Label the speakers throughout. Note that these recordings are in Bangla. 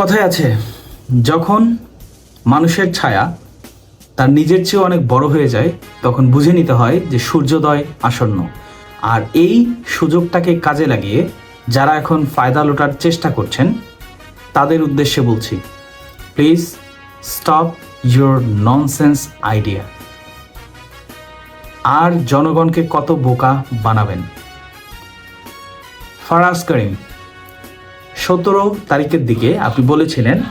Speaker 1: কথায় আছে, যখন মানুষের ছায়া তার নিজের চেয়ে অনেক বড় হয়ে যায়, তখন বুঝে নিতে হয় যে সূর্যোদয় আসন্ন। আর এই সুযোগটাকে কাজে লাগিয়ে যারা এখন ফায়দা লোটার চেষ্টা করছেন, তাদের উদ্দেশ্যে বলছি, please stop your nonsense idea. আর জনগণকে কত বোকা বানাবেন? ফারাজ করিম সতেরো তারিখের দিকে আপনি বলেছিলেন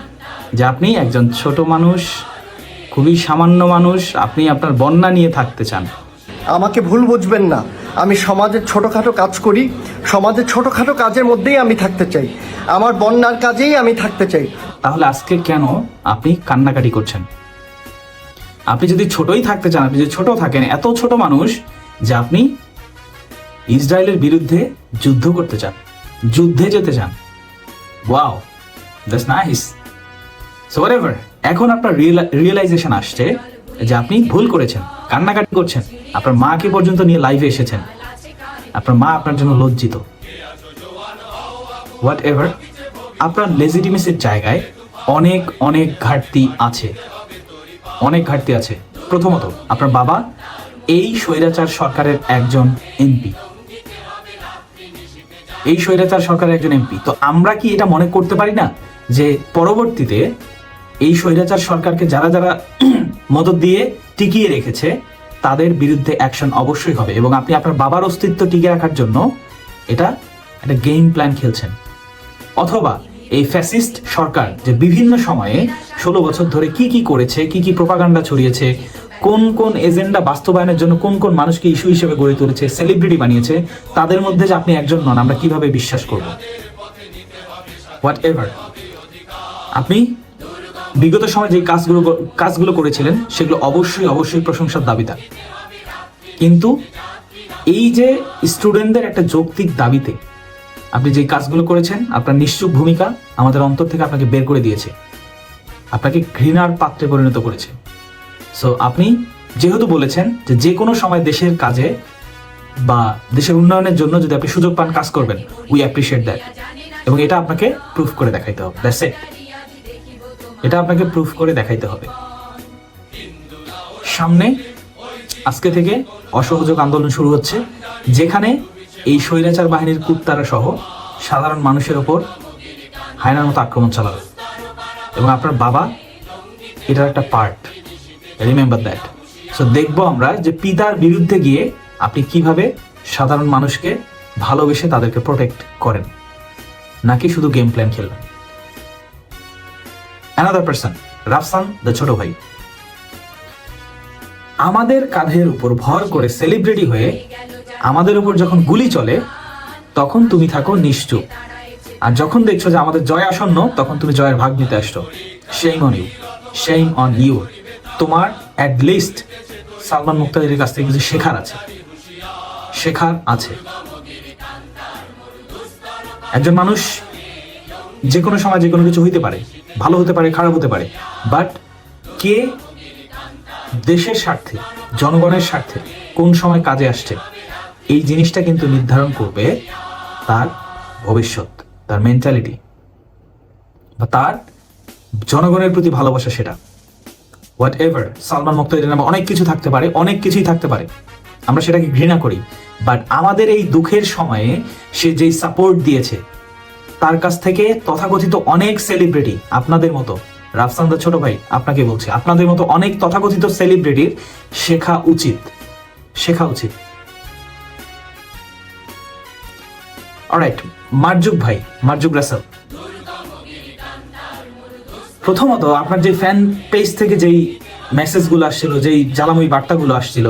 Speaker 1: যে আপনি একজন ছোট মানুষ খুবই সামান্য মানুষ আপনি আপনার বন্যা নিয়ে থাকতে চান।
Speaker 2: আমাকে ভুল বুঝবেন না। আমি সমাজের ছোটোখাটো কাজ করি। সমাজের ছোটোখাটো কাজের মধ্যেই আমি থাকতে চাই। আমার বন্যার কাজেই আমি থাকতে চাই।
Speaker 1: তাহলে আজকে কেন আপনি কান্নাকাটি করছেন? আপনি যদি ছোটই থাকতে চান আপনি যদি ছোট থাকেন এত ছোট মানুষ যে আপনি ইসরায়েলের বিরুদ্ধে যুদ্ধ করতে চান যুদ্ধে যেতে চান। Wow that's nice so ever এখন আপনার রিয়েলাইজেশন আসছে যে আপনি ভুল করেছেন, কান্নাকাটি করছেন, আপনার মাকে পর্যন্ত নিয়ে লাইভে এসেছেন, আপনার মা আপনার জন্য লজ্জিত। হোয়াট এভার আপনার লেজিটিমেসির জায়গায় অনেক অনেক ঘাটতি আছে। অনেক ঘাটতি আছে। প্রথমত, আপনার বাবা এই স্বৈরাচার সরকারের একজন এমপি এই স্বৈরাচার সরকারের একজন এমপি। তো আমরা কি এটা মনে করতে পারি না যে পরবর্তীতে এই স্বৈরাচার সরকারকে যারা যারা মদত দিয়ে টিকিয়ে রেখেছে, তাদের বিরুদ্ধে অ্যাকশন অবশ্যই হবে এবং আপনি আপনার বাবার অস্তিত্ব টিকিয়ে রাখার জন্য এটা একটা গেম প্ল্যান খেলছেন। অথবা এই ফ্যাসিস্ট সরকার যে বিভিন্ন সময়ে ষোলো বছর ধরে কি কি করেছে, কি কি প্রপাগান্ডা ছড়িয়েছে কোন কোন এজেন্ডা বাস্তবায়নের জন্য কোন কোন মানুষকে ইস্যু হিসেবে গড়ে তুলেছে সেলিব্রিটি বানিয়েছে, তাদের মধ্যে যে আপনি একজন নন, আমরা কীভাবে বিশ্বাস করব? হোয়াট এভার আপনি বিগত সময় যে কাজগুলো কাজগুলো করেছিলেন, সেগুলো অবশ্যই অবশ্যই প্রশংসার দাবিদার কিন্তু এই যে স্টুডেন্টদের একটা যৌক্তিক দাবিতে আপনি যে কাজগুলো করেছেন, আপনার নিশ্চুপ ভূমিকা আমাদের অন্তর থেকে আপনাকে বের করে দিয়েছে। আপনাকে ঘৃণার পাত্রে পরিণত করেছে। সো আপনি যেহেতু বলেছেন যে যে কোনো সময় দেশের কাজে বা দেশের উন্নয়নের জন্য যদি আপনি সুযোগ পান কাজ করবেন উই অ্যাপ্রিসিয়েট দ্যাট এবং এটা আপনাকে প্রুফ করে দেখাইতে হবে। দ্যাটস ইট এটা আপনাকে প্রুফ করে দেখাইতে হবে। সামনে আজকে থেকে অসহযোগ আন্দোলন শুরু হচ্ছে, যেখানে এই স্বৈরাচার বাহিনীর কুত্তারা সহ সাধারণ মানুষের ওপর হায়নার মতো আক্রমণ চালাবে। এবং আপনার বাবা, এটার একটা পার্ট রিমেম্বার দ্যাট সো দেখব আমরা যে পিতার বিরুদ্ধে গিয়ে আপনি কীভাবে সাধারণ মানুষকে ভালোবেসে তাদেরকে প্রোটেক্ট করেন। নাকি শুধু গেম প্ল্যান খেলবেন। Another person Rafsan the Chhoto Bhai. আমাদের কাঁধের উপর ভর করে সেলিব্রিটি হয়ে আমাদের উপর যখন গুলি চলে, তখন তুমি থাকো নিশ্চুপ। আর যখন দেখছ যে আমাদের জয় আসন্ন, তখন তুমি জয়ের ভাগ নিতে আসছো। Shame on you shame on you তোমার অ্যাট লিস্ট সালমান মুক্তাদির কাছ থেকে কিছু শেখার আছে। শেখার আছে। একজন মানুষ যে কোনো সময় যে কোনো কিছু হইতে পারে, ভালো হতে পারে, খারাপ হতে পারে বাট কে দেশের স্বার্থে, জনগণের স্বার্থে কোন সময় কাজে আসছে, এই জিনিসটা কিন্তু নির্ধারণ করবে তার ভবিষ্যৎ, তার মেন্টালিটি বা তার জনগণের প্রতি ভালোবাসা সেটা। হোয়াট এভার সালমান মুক্তাদির নামে অনেক কিছু থাকতে পারে, অনেক কিছুই থাকতে পারে। আমরা সেটাকে ঘৃণা করি। বাট আমাদের এই দুঃখের সময়ে সে যেই সাপোর্ট দিয়েছে, তার কাছ থেকে তথাকথিত অনেক সেলিব্রিটি আপনাদের মতো, রাফসান্দা ছোট ভাই আপনাকে বলছি, আপনাদের মতো অনেক তথাকথিত সেলিব্রিটির শেখা উচিত। শেখা উচিত। অলরাইট মার্জুক ভাই, মার্জুক রাসেল। প্রথমত আপনার যে ফ্যান পেজ থেকে যেই মেসেজগুলো আসছিল যেই জ্বালাময়ী বার্তাগুলো আসছিল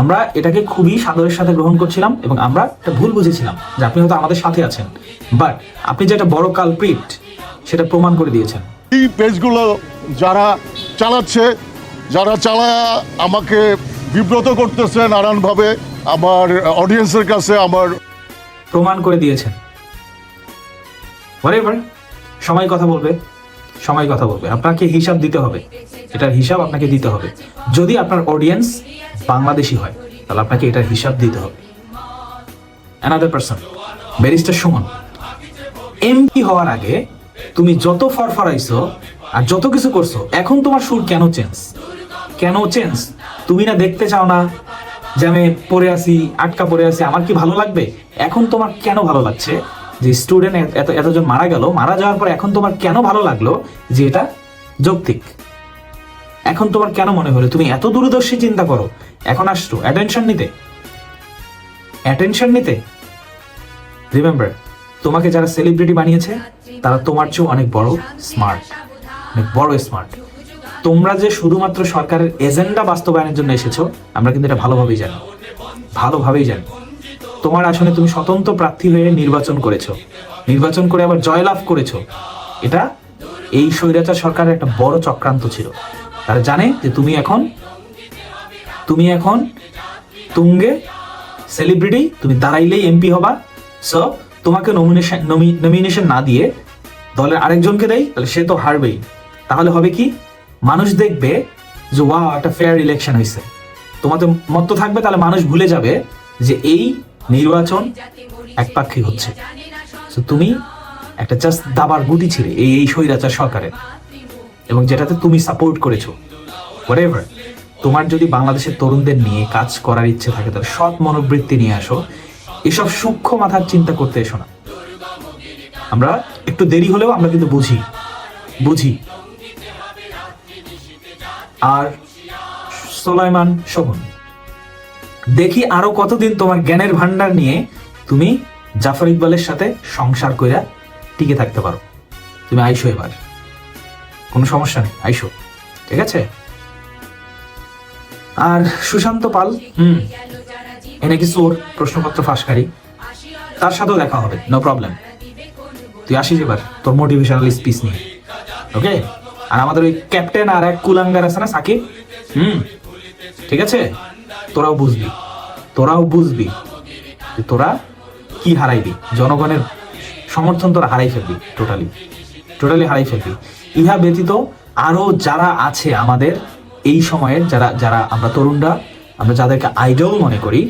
Speaker 1: আমরা এটাকে খুবই সাদরের সাথে গ্রহণ করছিলাম এবং আমরা একটা ভুল বুঝেছিলাম যে আপনি হয়তো আমাদের সাথে আছেন। বাট আপনি যে একটা বড় কালপ্রিট সেটা প্রমাণ করে দিয়েছেন।
Speaker 3: এই পেজগুলো যারা চালাচ্ছে যারা চালা আমাকে বিব্রত করতেছে নানানভাবে আমার অডিয়েন্সের কাছে আমার
Speaker 1: প্রমাণ করে দিয়েছেন। সময় কথা বলবে। সময় কথা বলবে। আপনাকে হিসাব দিতে হবে। এটার হিসাব আপনাকে দিতে হবে। যদি আপনার অডিয়েন্স বাংলাদেশি হয়, তাহলে আপনাকে এটার হিসাব দিতে হবে। Another person barrister Sumon MP হওয়ার আগে তুমি যত ফরফরাইছো আর যত কিছু করছ, এখন তোমার সুর কেন চেঞ্জ কেন চেঞ্জ তুমি না দেখতে চাও না যে আমি পড়ে আছি, আটকা পড়ে আছি, আমার কি ভালো লাগবে? এখন তোমার কেন ভালো লাগছে? যে স্টুডেন্ট এত, এতজন মারা গেল, মারা যাওয়ার পর এখন তোমার কেন ভালো লাগল? যে এটা যৌক্তিক। এখন তোমার কেন মনে হলো? তুমি এত দূরদর্শী চিন্তা করো। এখন আসছো। অ্যাটেনশন নিতে। অ্যাটেনশন নিতে। রিমেম্বার তোমাকে যারা সেলিব্রিটি বানিয়েছে, তারা তোমার চেয়েও অনেক বড় স্মার্ট অনেক বড় স্মার্ট তোমরা যে শুধুমাত্র সরকারের এজেন্ডা বাস্তবায়নের জন্য এসেছ, আমরা কিন্তু এটা ভালোভাবেই জানি। ভালোভাবেই জানি। তোমার আসনে তুমি স্বতন্ত্র প্রার্থী হয়ে নির্বাচন করেছ। নির্বাচন করে আবার জয়লাভ করেছ। এটা এই স্বৈরাচার সরকারের একটা বড় চক্রান্ত ছিল। তারা জানে যে তুমি এখন তুমি এখন তুঙ্গে সেলিব্রিটি তুমি দাঁড়াইলেই এমপি হবা। সো তোমাকে নমিনেশন নমিনেশন না দিয়ে দলের আরেকজনকে দেয় তাহলে সে তো হারবেই। তাহলে হবে কি? মানুষ দেখবে যে ওয়া একটা ফেয়ার ইলেকশন হয়েছে তোমাদের মত থাকবে, তাহলে মানুষ ভুলে যাবে যে, এই নির্বাচন একপাক্ষিক হচ্ছে। So, তুমি একটা জাস্ট দাবার গুটি ছিলে এই এই স্বৈরাচার সরকারের। এবং যেটাতে তুমি সাপোর্ট করেছ হোয়াটএভার তোমার যদি বাংলাদেশের তরুণদের নিয়ে কাজ করার ইচ্ছে থাকে তাহলে সৎ মনোবৃত্তি নিয়ে আসো। এসব সূক্ষ্ম মাথার চিন্তা করতে এসো না। আমরা একটু দেরি হলেও আমরা কিন্তু বুঝি বুঝি। আর সোলাইমান শোভন দেখি আরও কতদিন তোমার জ্ঞানের ভান্ডার নিয়ে তুমি জাফর ইকবালের সাথে সংসার কইরা টিকে থাকতে পারো। তুমি আইসো এবার। কোনো সমস্যা নেই, আইসো। ঠিক আছে? আর সুশান্ত পাল, হুম, এনে কি চোর, প্রশ্নপত্র ফাঁসকারী? তার সাথেও দেখা হবে নো প্রবলেম তুই আসিস এবার, তোর মোটিভেশনাল স্পিচ নিয়ে। ওকে আর আমাদের ওই ক্যাপ্টেন আর এক কুলাঙ্গার আছে না, সাকিব? হুম। ঠিক আছে? তোরাও বুঝবি তোরাও বুঝবি যে তোরা কি হারাইবি। জনগণের সমর্থন তোরা হারাই ফেলবি টোটালি টোটালি হারাই ফেলবি। ইহা ব্যতীত আরও যারা আছে আমাদের এই সময়ের, যারা যারা আমরা তরুণরা, আমরা যাদেরকে আইডল মনে করি,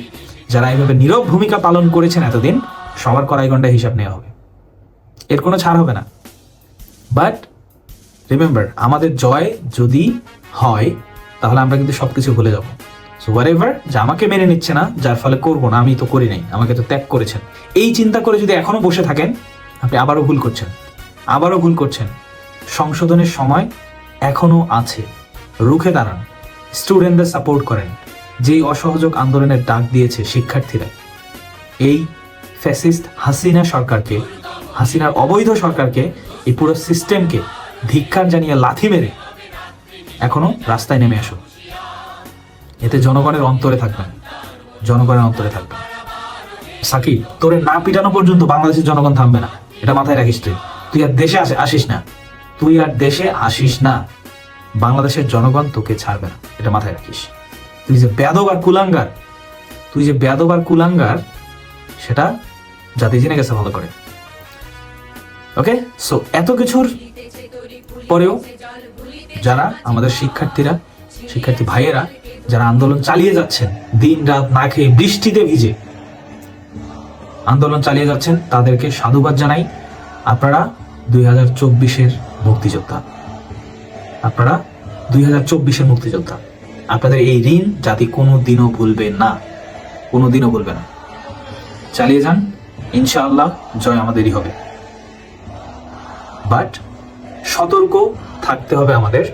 Speaker 1: যারা এইভাবে নীরব ভূমিকা পালন করেছেন এতদিন, সবার কড়াই গন্ডা হিসাব নেওয়া হবে। এর কোনো ছাড় হবে না। বাট রিমেম্বার আমাদের জয় যদি হয়, তাহলে আমরা কিন্তু সবকিছু ভুলে যাব। যে আমাকে মেনে নিচ্ছে না, যার ফলে করব না, আমি তো করি নাই, আমাকে তো ত্যাগ করেছেন। এই চিন্তা করে যদি এখনও বসে থাকেন, আপনি আবারও ভুল করছেন, আবারও ভুল করছেন। সংশোধনের সময় এখনও আছে। রুখে দাঁড়ান স্টুডেন্টদের সাপোর্ট করেন, যেই অসহযোগ আন্দোলনের ডাক দিয়েছে শিক্ষার্থীরা। এই ফ্যাসিস্ট হাসিনা সরকারকে, হাসিনার অবৈধ সরকারকে, এই পুরো সিস্টেমকে ধিক্ষার জানিয়ে লাথি মেরে এখনও রাস্তায় নেমে আসো এতে জনগণের অন্তরে থাকবেন। জনগণের অন্তরে থাকবেন। সাকিব, তোরে না পিটানো পর্যন্ত বাংলাদেশের জনগণ থামবে না। এটা মাথায় রাখিস তুই। তুই আর দেশে আসে আসিস না। তুই আর দেশে আসিস না। বাংলাদেশের জনগণ তোকে ছাড়বে না। এটা মাথায় রাখিস। তুই যে বেদব আর কুলাঙ্গার, তুই যে বেদব আর কুলাঙ্গার, সেটা জাতি জেনে গেছে ভালো করে। ওকে? সো এত কিছুর পরেও যারা আমাদের শিক্ষার্থীরা, শিক্ষার্থী ভাইয়েরা যারা আন্দোলন চালিয়ে যাচ্ছেন, দিন রাত না খেয়ে বৃষ্টিতে ভিজে। আন্দোলন চালিয়ে যাচ্ছেন, তাদেরকে সাধুবাদ জানাই। আপনারা দুই হাজার চব্বিশের মুক্তিযোদ্ধা। আপনারা দুই হাজার চব্বিশের মুক্তিযোদ্ধা। আপনাদের এই ঋণ জাতি কোনো দিনও ভুলবে না। কোনো দিনও ভুলবে না। চালিয়ে যান, ইনশাআল্লাহ জয় আমাদেরই হবে। বাট সতর্ক থাকতে হবে আমাদের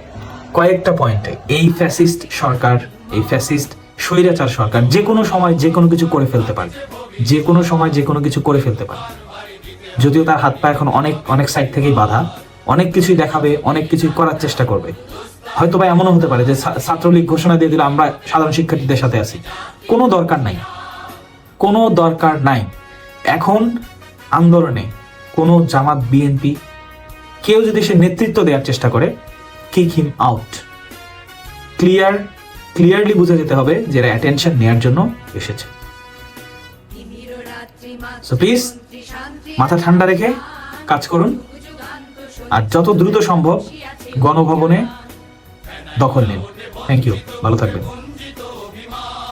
Speaker 1: কয়েকটা পয়েন্টে। এই ফ্যাসিস্ট সরকার এই ফ্যাসিস্ট, স্বৈরাচার সরকার, যে কোনো সময় যে কোনো কিছু করে ফেলতে পারে। যে কোনো সময় যে কোনো কিছু করে ফেলতে পারে। যদিও তার হাত পা এখন অনেক অনেক সাইড থেকেই বাধা, অনেক কিছুই দেখাবে, অনেক কিছুই করার চেষ্টা করবে। হয়তো বা এমনও হতে পারে যে ছাত্রলীগ ঘোষণা দিয়ে দিল, আমরা সাধারণ শিক্ষার্থীদের সাথে আছি। কোনো দরকার নাই। কোনো দরকার নাই। এখন আন্দোলনে কোনো জামাত, বিএনপি, কেউ যদি সে নেতৃত্ব দেওয়ার চেষ্টা করে kick him out clear clearly বুঝে যেতে হবে যে এরা অ্যাটেনশন নেওয়ার জন্য এসেছে। সো প্লিজ মাথা ঠান্ডা রেখে কাজ করুন। আর যত দ্রুত সম্ভব গণভবনে দখল নিন। থ্যাংক ইউ ভালো থাকবেন।